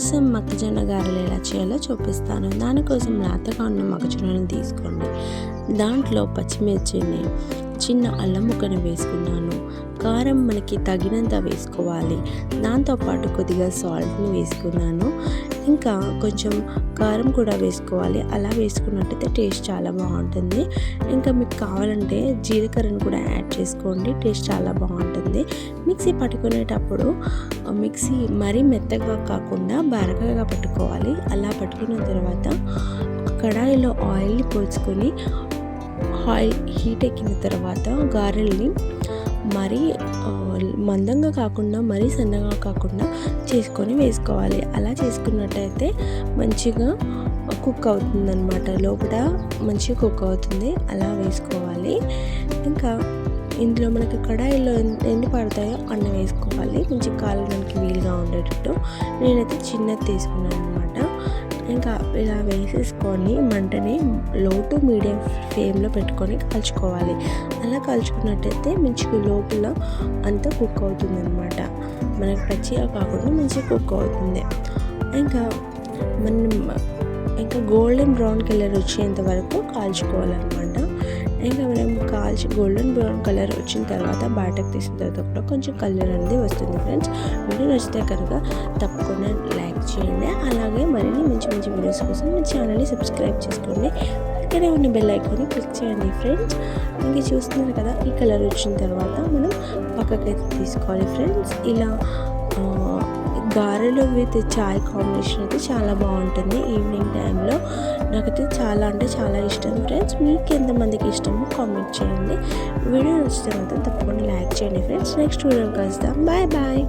కోసం మొక్కజొన్న గారెలు ఎలా చేయాలో చూపిస్తాను. దానికోసం లేతగా ఉన్న మొక్కజొన్నలు తీసుకోండి. దాంట్లో పచ్చిమిర్చిని చిన్న అల్లం ముక్కను వేసుకున్నాను కారం మనకి తగినంత వేసుకోవాలి. దాంతోపాటు కొద్దిగా సాల్ట్ని వేసుకున్నాను. ఇంకా కొంచెం కారం కూడా వేసుకోవాలి. అలా వేసుకున్నట్టయితే టేస్ట్ చాలా బాగుంటుంది. ఇంకా మీకు కావాలంటే జీలకర్రను కూడా యాడ్ చేసుకోండి. టేస్ట్ చాలా బాగుంటుంది. మిక్సీ పట్టుకునేటప్పుడు మిక్సీ మరీ మెత్తగా కాకుండా బరకగా పట్టుకోవాలి. అలా పట్టుకున్న తర్వాత కడాయిలో ఆయిల్ని పోసుకొని ఆయిల్ హీట్ ఎక్కిన తర్వాత గారెల్ని మరీ మందంగా కాకుండా మరీ సన్నగా కాకుండా చేసుకొని వేసుకోవాలి. అలా చేసుకున్నట్టయితే మంచిగా కుక్ అవుతుంది అనమాట లోపల మంచిగా కుక్ అవుతుంది. అలా వేసుకోవాలి. ఇంకా ఇందులో మనకి కడాయిలో ఎన్ని పడతాయో అన్న వేసుకోవాలి. కొంచెం కాలడానికి వీలుగా ఉండేటట్టు. నేనైతే చిన్నది తీసుకున్నాను అనమాట ఇంకా ఇలా వేసేసుకొని మంటని లో టు మీడియం ఫ్లేమ్లో పెట్టుకొని కాల్చుకోవాలి. అలా కాల్చుకున్నట్టయితే మంచిగా లోపల అంతా కుక్ అవుతుంది అనమాట మనకు పచ్చిగా కాకుండా మంచిగా కుక్ అవుతుంది. ఇంకా మనం ఇంకా గోల్డెన్ బ్రౌన్ కలర్ వచ్చేంత వరకు కాల్చుకోవాలన్నమాట. ఇంకా మనం కాల్చి గోల్డెన్ బ్రౌన్ కలర్ వచ్చిన తర్వాత బయటకు తీసిన తర్వాత కూడా కొంచెం కలర్ అనేది వస్తుంది ఫ్రెండ్స్. వీడియో నచ్చితే కనుక తప్పకుండా లైక్ చేయండి. అలాగే మరిన్ని మంచి మంచి వీడియోస్ కోసం మన ఛానల్ని సబ్స్క్రైబ్ చేసుకోండి. అక్కడే ఉన్న బెల్ ఐకాన్ని క్లిక్ చేయండి ఫ్రెండ్స్. ఇంకా చూస్తున్నారు కదా ఈ కలర్ వచ్చిన తర్వాత మనం పక్కకైతే తీసుకోవాలి ఫ్రెండ్స్. ఇలా గారెలు విత్ చాయ్ కాంబినేషన్ అయితే చాలా బాగుంటుంది ఈవినింగ్ టైంలో. నాకైతే చాలా అంటే చాలా ఇష్టం ఫ్రెండ్స్. మీకు ఎంతమందికి ఇష్టమో కామెంట్ చేయండి. వీడియో నచ్చితే మాత్రం తప్పకుండా లైక్ చేయండి ఫ్రెండ్స్. నెక్స్ట్ వీడియో కలుస్తాం బాయ్ బాయ్.